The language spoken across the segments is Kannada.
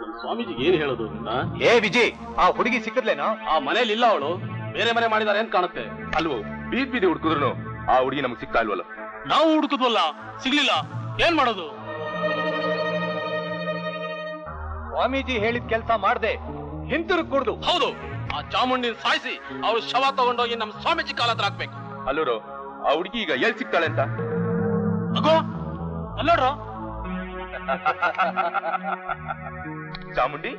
ನಮ್ ಸ್ವಾಮೀಜಿಗೆ ಏನ್ ಹೇಳೋದು ಆ? ಏ ವಿಜಿ ಆ ಹುಡುಗಿ ಸಿಕ್ಕಿದ್ಲೇನೋ? ಆ ಮನೇಲಿ ಇಲ್ಲ ಅವಳು. ಬೇರೆ ಮನೆ ಮಾಡಿದಾರೆ ಅಂತ ಕಾಣುತ್ತೆ. ಅಲ್ವೋ ಬೀದ್ ಬೀದಿ ಹುಡುಕಿದ್ರು ಆ ಹುಡುಗಿ ನಮ್ಗೆ ಸಿಗ್ತಾ ಇಲ್ವಲ್ಲ? ನಾವು ಹುಡುಕಿದ್ವಲ್ಲ ಸಿಗ್ಲಿಲ್ಲ. ಏನ್ ಮಾಡೋದು? ಸ್ವಾಮೀಜಿ ಹೇಳಿದ ಕೆಲಸ ಮಾಡದೆ. ಹಿಂತಿರುಗ್ ಕುಡ್ದು. ಹೌದು ಆ ಚಾಮುಂಡಿನ ಸಾಯಿಸಿ ಅವಳು ಶವ ತಗೊಂಡೋಗಿ ನಮ್ ಸ್ವಾಮೀಜಿ ಕಾಲ ಹತ್ರ ಹಾಕ್ಬೇಕು. ಅಲ್ಲೂರು ಆ ಹುಡುಗಿ ಈಗ ಎಲ್ಲಿ ಸಿಗ್ತಾಳೆ ಅಂತ? ಅಗೋ ಅಲ್ಲೋಡ್ರ. ಚಾಮುಂಡಿ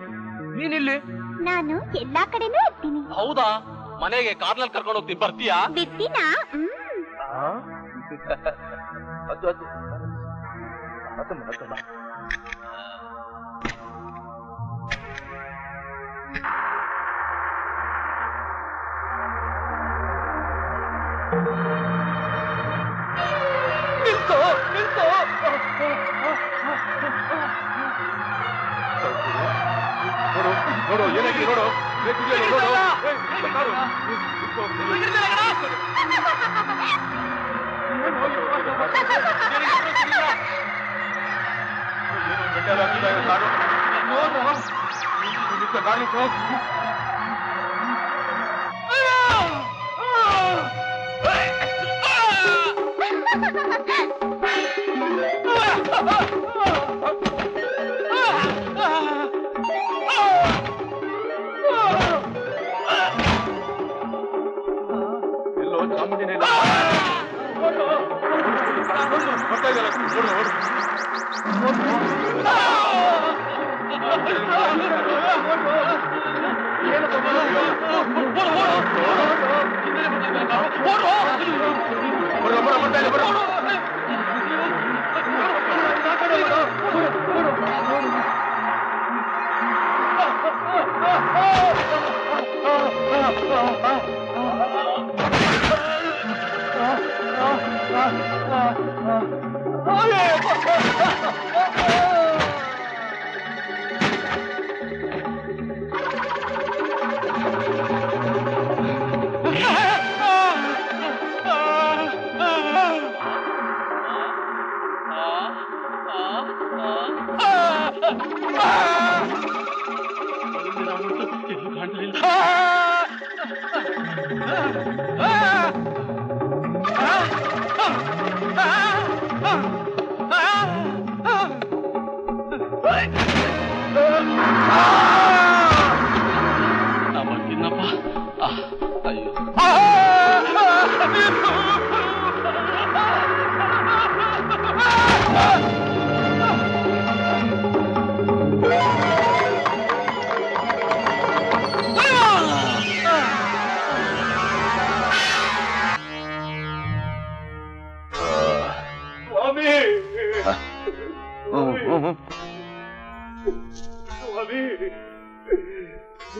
ನೀನಿಲ್ಲಿ? ನಾನು ಎಲ್ಲಾ ಕಡೆನೂ ಇರ್ತೀನಿ ಹೌದಾ? ಮನೆಗೆ ಕಾರ್ನಲ್ಲಿ ಕರ್ಕೊಂಡು ಹೋಗ್ತೀನಿ ಬರ್ತೀಯಾ? ಬಿಡ್ತೀನಾ? ಅದು ಅದು. ಅದಮ್ಮ, ಅದಮ್ಮ. ನೋಡು ನೋಡು ಏನಾಗಿದೆ ನೋಡು ಏ, ಕುಡಿಯೋದು, ನೋಡು ಏ, Oh! President.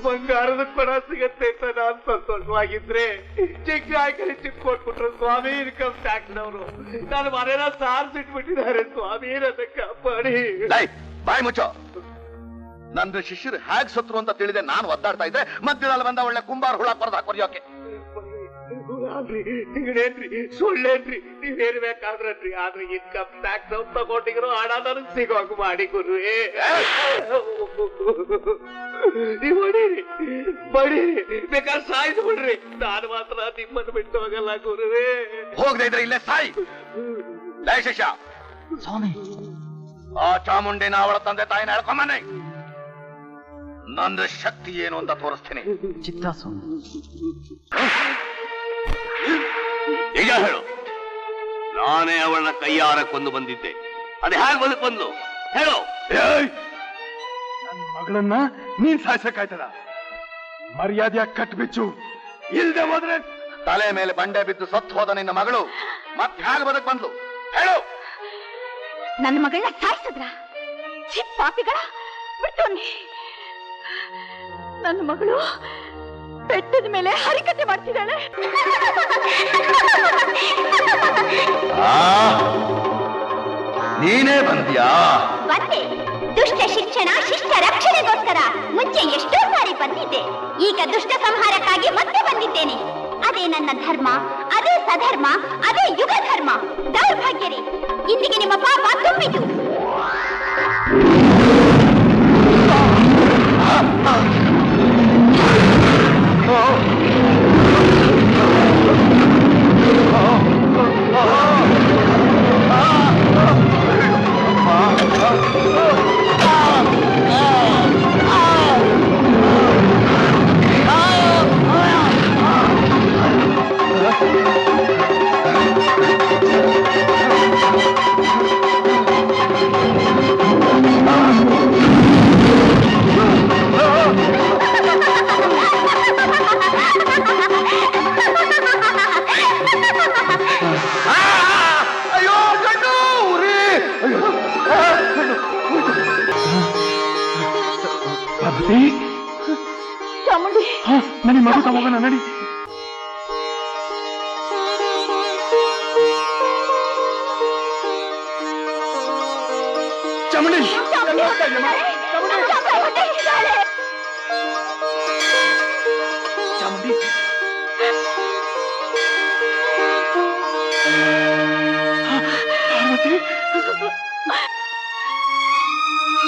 ಬಂಗಾರದ ಕೊಡ ಸಿಗತ್ತೆ ಅಂತ ನಾನ್ ಸಂತೋಷವಾಗಿದ್ರೆ ಚೆಕ್ ಹಾಕಿ ಚಿಕ್ ಕೊಟ್ಬಿಟ್ರು ಸ್ವಾಮಿ ಇನ್ಕಮ್ ಟ್ಯಾಕ್ಸ್ ನವರು ನನ್ನ ಮನೇನ ಸಾರಿಸಿಟ್ಬಿಟ್ಟಿದ್ದಾರೆ ಸ್ವಾಮಿ ನನ್ನ ಕಾಪಾಡಿ. ಬಾಯ್ ಮುಚ್ಚೋ. ನನ್ನ ಶಿಷ್ಯರು ಹ್ಯಾಗ್ ಸತ್ರು ಅಂತ ತಿಳಿದೆ ನಾನು ಒದ್ದಾಡ್ತಾ ಇದ್ದೆ. ಮಧ್ಯದಲ್ಲಿ ಬಂದ ಒಳ್ಳೆ ಕುಂಬಾರ ಹುಳ ಕೊರ್ದ ಕೊರಿಯೋಕೆ ಹಿಂಗೇನ್ರಿ ಸುಳ್ಳೇನ್ರಿ ನೀವ್ ಬೇಕಾದ್ರನ್ರಿ ಆದ್ರೆ ಇನ್ಕಮ್ ಟ್ಯಾಕ್ಸ್ ಅವ್ರು ತಗೊಂಡಿರೋ ಹಣ ನನಗ್ ಸಿಗೋಕ್ ಮಾಡಿ ಗುರುವೇ. ನೀವ್ ಬಡೀರಿ ಬೇಕಾದ್ರೆ ಸಾಯ್ದು ಬಿಡ್ರಿ ನಾನು ಮಾತ್ರ ನಿಮ್ಮನ್ನು ಬಿಟ್ಟು ಹೋಗಲ್ಲ ಗುರುವೇ. ಹೋಗದೆ ಇದ್ರೆ ಇಲ್ಲೇ ಸಾಯಿ. ಲೈ ಶಿಷ್ಯ. ಸ್ವಾಮಿ. ಆ ಚಾಮುಂಡಿನ ಅವಳ ತಂದೆ ತಾಯಿನ ಹೇಳ್ಕೊಂಬನ್ನಿ. ನಂದು ಶಕ್ತಿ ಏನು ಅಂತ ತೋರಿಸ್ತೀನಿ. ಚಿತ್ತ ಸ್ವಾಮಿ ಈಗ ಹೇಳು. ನಾನೇ ಅವಳನ್ನ ಕೈಯಾರ ಕೊಂದು ಬಂದಿದ್ದೆ. ಅದು ಹೇಗೆ ಬದುಕು ಬಂದ್ಲು ಹೇಳು. ನನ್ನ ಮಗಳನ್ನ ನೀನ್ ಸಾಯ್ಸಕ್ಕಾಯ್ತದ? ಮರ್ಯಾದೆಯಾಗಿ ಕಟ್ಬಿಚ್ಚು. ಇಲ್ದೆ ಹೋದ್ರೆ ತಲೆ ಮೇಲೆ ಬಂಡೆ ಬಿದ್ದು ಸತ್ತು ಹೋದ ನಿನ್ನ ಮಗಳು. ಮತ್ತೆ ಹೇಗೆ ಬದಕ್ ಬಂದ್ಲು. ಹೇಳು. ನನ್ನ ಮಗಳನ್ನ ಸಾಯಿಸಿದ್ರ? ಪಾಪಿಗಳ? ಬಿಟ್ಟು ನನ್ನ ಮಗಳು ಬೆಟ್ಟದ ಮೇಲೆ ಹರಿಕತೆ ಮಾಡ್ತಿದ್ದಾಳೆ. ನೀನೇ ಬಂದ್ಯಾ? ಬಂದೆ. ದುಷ್ಟ ಶಿಕ್ಷಣ, ಶಿಷ್ಟ ರಕ್ಷಣೆಗೋಸ್ಕರ ಮುಂಚೆ ಎಷ್ಟೋ ಸಾರಿ ಬಂದಿದ್ದೆ. ಈಗ ದುಷ್ಟ ಸಂಹಾರಕ್ಕಾಗಿ ಮತ್ತೆ ಬಂದಿದ್ದೇನೆ. ಅದೇ ನನ್ನ ಧರ್ಮ, ಅದೇ ಸಧರ್ಮ, ಅದೇ ಯುಗ ಧರ್ಮ ದೌರ್ಭಾಗ್ಯರಿ. ಇಂದಿಗೆ ನಿಮ್ಮ ಪಾಪ ತುಂಬಿತು. ನಡಿ ಮಗು ತಗೋಗೋಣ ನಡಿ ಚಾಮುಂಡಿ ಎಲ್ಲ ಹೋಗ್ತಾ ಇದೆಯಮ್ಮ? ಚಾಮುಂಡಿ ಚಾಮುಂಡಿ ಹಾ, ಪಾರ್ವತಿ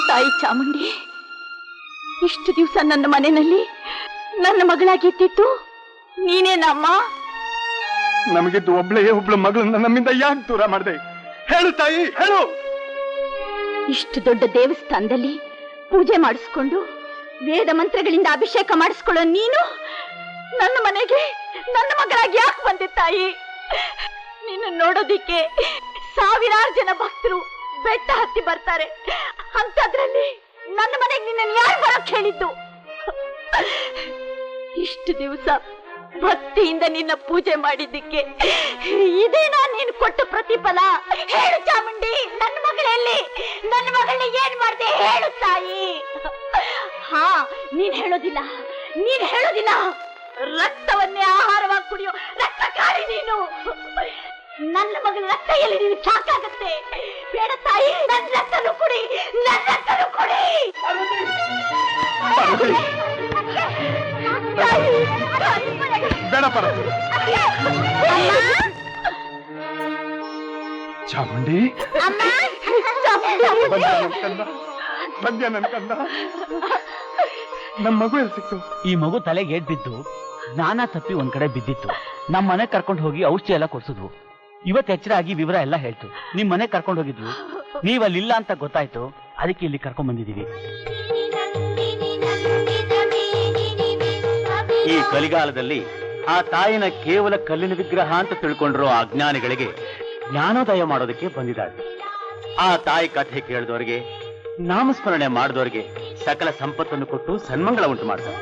ತಾಯಿ ಚಾಮುಂಡಿ ಇಷ್ಟು ದಿವಸ ನನ್ನ ಮನೆಯಲ್ಲಿ ನನ್ನ ಮಗಳಾಗಿತ್ತಿತ್ತು ನೀನೇನಮ್ಮ ನಮಗಿದ್ದು ಒಬ್ಳೇ ಒಬ್ಳು ಮಗಳನ್ನ ನಮ್ಮಿಂದ ಯಾಕೆ ದೂರ ಮಾಡಿದೆ? ಹೇಳು ತಾಯಿ ಹೇಳು! ಇಷ್ಟು ದೊಡ್ಡ ದೇವಸ್ಥಾನದಲ್ಲಿ ಪೂಜೆ ಮಾಡಿಸ್ಕೊಂಡು ವೇದ ಮಂತ್ರಗಳಿಂದ ಅಭಿಷೇಕ ಮಾಡಿಸ್ಕೊಳ್ಳೋ ನೀನು? ನನ್ನ ಮನೆಗೆ ನನ್ನ ಮಗಳಾಗಿ ಯಾಕೆ ಬಂದೆ ತಾಯಿ? ನಿನ್ನ ನೋಡೋದಿಕ್ಕೆ ಸಾವಿರಾರು ಜನ ಭಕ್ತರು ಬೆಟ್ಟ ಹತ್ತಿ ಬರ್ತಾರೆ. ಅಂತದ್ರಲ್ಲಿ ನನ್ನ ಮನೆಗೆ ನಿನ್ನನ್ನು ಯಾರು ಬರಕ್ ಹೇಳಿದ್ದು? ಇಷ್ಟು ದಿವಸ ಭಕ್ತಿಯಿಂದ ನಿನ್ನ ಪೂಜೆ ಮಾಡಿದ್ದಕ್ಕೆ ಇದೇನಾ ನೀನು ಕೊಟ್ಟ ಪ್ರತಿಫಲ. ಹೇಳು ಚಾಮುಂಡಿ, ನನ್ನ ಮಗಳಲ್ಲಿ ನನ್ನ ಮಗಳನ್ನ ಏನ್ ಮಾಡ್ದೆ ಹೇಳು ತಾಯಿ. ಹಾ, ನೀನ್ ಹೇಳೋದಿಲ್ಲ. ನೀನ್ ಹೇಳೋದಿಲ್ಲ. ರಕ್ತವನ್ನೇ ಆಹಾರವಾಗಿ ಕುಡಿಯೋ ರಕ್ತಕಾರಿ ನೀನು. ನನ್ನ ಮಗಳ ರಕ್ತ ಎಲ್ಲಿ ನೀನು ಸಾಕಾಗತ್ತೆ ಬೇಡ ತಾಯಿ ನನ್ನ ರಕ್ತನು ಕುಡಿ ನನ್ನ ರಕ್ತನು ಕುಡಿ. ಬೇಡ ಚಾಮುಂಡಿ? ನನ್ ನನ್ ಮಗು ಈ ಮಗು ತಲೆಗೆ ಏಟ್ ಬಿದ್ದು ಜ್ಞಾನ ತಪ್ಪಿ ಒಂದ್ ಕಡೆ ಬಿದ್ದಿತ್ತು. ನಮ್ಮ ಮನೆ ಕರ್ಕೊಂಡು ಹೋಗಿ ಔಷಧಿ ಎಲ್ಲ ಕೊಡ್ಸುದು. ಇವತ್ ಎಚ್ಚರ ಆಗಿ ವಿವರ ಎಲ್ಲ ಹೇಳ್ತು. ನಿಮ್ ಮನೆ ಕರ್ಕೊಂಡು ಹೋಗಿದ್ವು ನೀವ್ ಅಲ್ಲಿಲ್ಲ ಅಂತ ಗೊತ್ತಾಯ್ತು. ಅದಕ್ಕೆ ಇಲ್ಲಿ ಕರ್ಕೊಂಡ್ ಬಂದಿದೀವಿ ಈ ಕಲಿಗಾಲದಲ್ಲಿ ಆ ತಾಯಿನ ಕೇವಲ ಕಲ್ಲಿನ ವಿಗ್ರಹ ಅಂತ ತಿಳ್ಕೊಂಡಿರೋ ಅಜ್ಞಾನಿಗಳಿಗೆ ಜ್ಞಾನೋದಯ ಮಾಡೋದಕ್ಕೆ ಬಂದಿದ್ದಾಳೆ. ಆ ತಾಯಿ ಕಥೆ ಕೇಳಿದವರಿಗೆ, ನಾಮಸ್ಮರಣೆ ಮಾಡಿದವರಿಗೆ ಸಕಲ ಸಂಪತ್ತನ್ನು ಕೊಟ್ಟು ಸನ್ಮಂಗಳ ಉಂಟು ಮಾಡ್ತಾರೆ